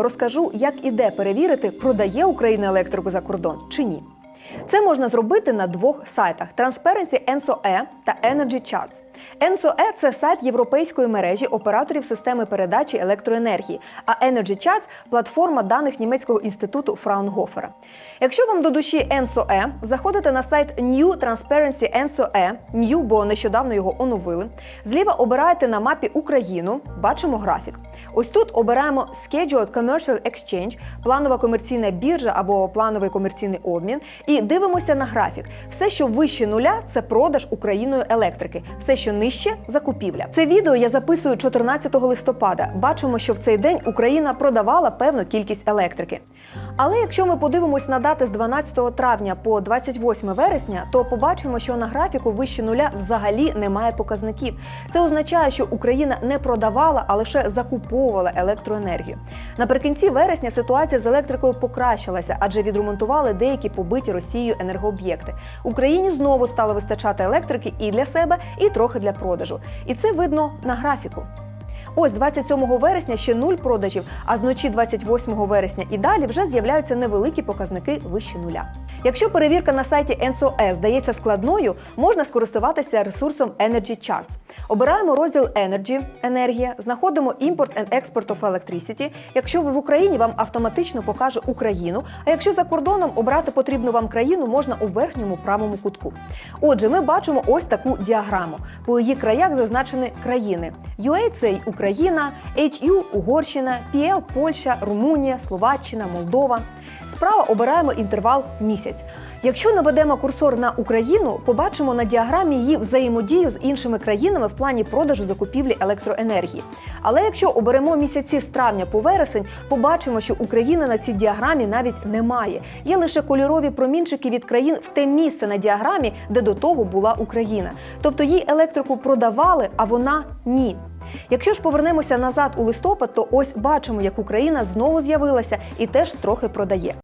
Розкажу, як іде перевірити, продає Україна електрику за кордон чи ні. Це можна зробити на двох сайтах: Transparency ENSO-E та Energy Charts. ENSO-E – це сайт європейської мережі операторів системи передачі електроенергії, а Energy Charts – платформа даних німецького інституту Фраунгофера. Якщо вам до душі ENSO-E, заходите на сайт New Transparency ENSO-E, New, бо нещодавно його оновили. Зліва обираєте на мапі Україну, бачимо графік. Ось тут обираємо Scheduled Commercial Exchange, планова комерційна біржа або плановий комерційний обмін, і дивимося на графік. Все, що вище нуля, це продаж Україною електрики. Все, що нижче закупівля. Це відео я записую 14 листопада. Бачимо, що в цей день Україна продавала певну кількість електрики. Але якщо ми подивимось на дати з 12 травня по 28 вересня, то побачимо, що на графіку вище нуля взагалі немає показників. Це означає, що Україна не продавала, а лише закуповувала електроенергію. Наприкінці вересня ситуація з електрикою покращилася, адже відремонтували деякі побиті Росією енергооб'єкти. Україні знову стало вистачати електрики і для себе, і трохи для продажу. І це видно на графіку. Ось 27 вересня ще нуль продажів, а з ночі 28 вересня і далі вже з'являються невеликі показники вище нуля. Якщо перевірка на сайті ENSO-E здається складною, можна скористуватися ресурсом Energy Charts. Обираємо розділ Energy – енергія, знаходимо Import and Export of Electricity. Якщо ви в Україні, вам автоматично покаже Україну. А якщо за кордоном обрати потрібну вам країну, можна у верхньому правому кутку. Отже, ми бачимо ось таку діаграму. По її краях зазначені країни. UA – Україна, HU – Угорщина, PL – Польща, Румунія, Словаччина, Молдова. Справа обираємо інтервал місяць. Якщо наведемо курсор на Україну, побачимо на діаграмі її взаємодію з іншими країнами в плані продажу закупівлі електроенергії. Але якщо оберемо місяці з травня по вересень, побачимо, що України на цій діаграмі навіть немає. Є лише кольорові промінчики від країн в те місце на діаграмі, де до того була Україна. Тобто їй електрику продавали, а вона ні. Якщо ж повернемося назад у листопад, то ось бачимо, як Україна знову з'явилася і теж трохи продає.